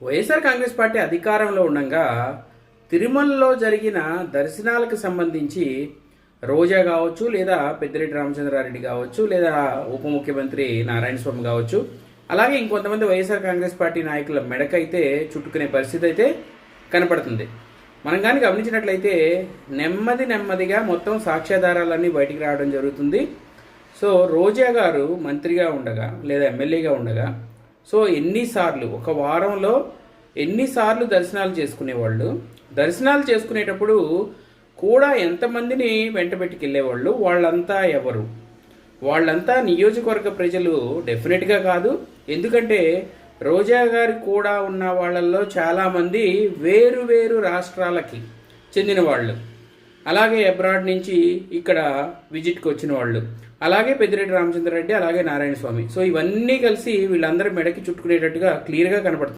YSR Congress party అధికారంలో ఉండగా తిరుమలలో జరిగిన దర్శనాలకు సంబంధించి రోజా కావచ్చు లేదా పెద్దిరెడ్డి రామచంద్రారెడ్డి కావచ్చు లేదా ఉప ముఖ్యమంత్రి నారాయణ స్వామి కావచ్చు అలాగే ఇంకొంతమంది వైఎస్ఆర్ కాంగ్రెస్ పార్టీ నాయకుల మెడకైతే చుట్టుకునే పరిస్థితి అయితే కనపడుతుంది. మనం కానీ గమనించినట్లయితే నెమ్మది నెమ్మదిగా మొత్తం సాక్ష్యాధారాలన్నీ బయటికి రావడం జరుగుతుంది. సో రోజా గారు మంత్రిగా ఉండగా లేదా ఎమ్మెల్యేగా ఉండగా సో ఎన్నిసార్లు ఒక వారంలో ఎన్నిసార్లు దర్శనాలు చేసుకునేవాళ్ళు? దర్శనాలు చేసుకునేటప్పుడు కూడా ఎంతమందిని వెంట పెట్టుకెళ్ళేవాళ్ళు? వాళ్ళంతా ఎవరు? వాళ్ళంతా నియోజకవర్గ ప్రజలు? డెఫినెట్గా కాదు. ఎందుకంటే రోజా గారి కూడా ఉన్న వాళ్ళల్లో చాలామంది వేరు వేరు రాష్ట్రాలకి చెందిన వాళ్ళు అలాగే అబ్రాడ్ నుంచి ఇక్కడ విజిట్కి వచ్చిన వాళ్ళు. అలాగే పెద్దిరెడ్డి రామచంద్రరెడ్డి అలాగే నారాయణ స్వామి. సో ఇవన్నీ కలిసి వీళ్ళందరూ మెడకి చుట్టుకునేటట్టుగా క్లియర్గా కనపడుతుంది.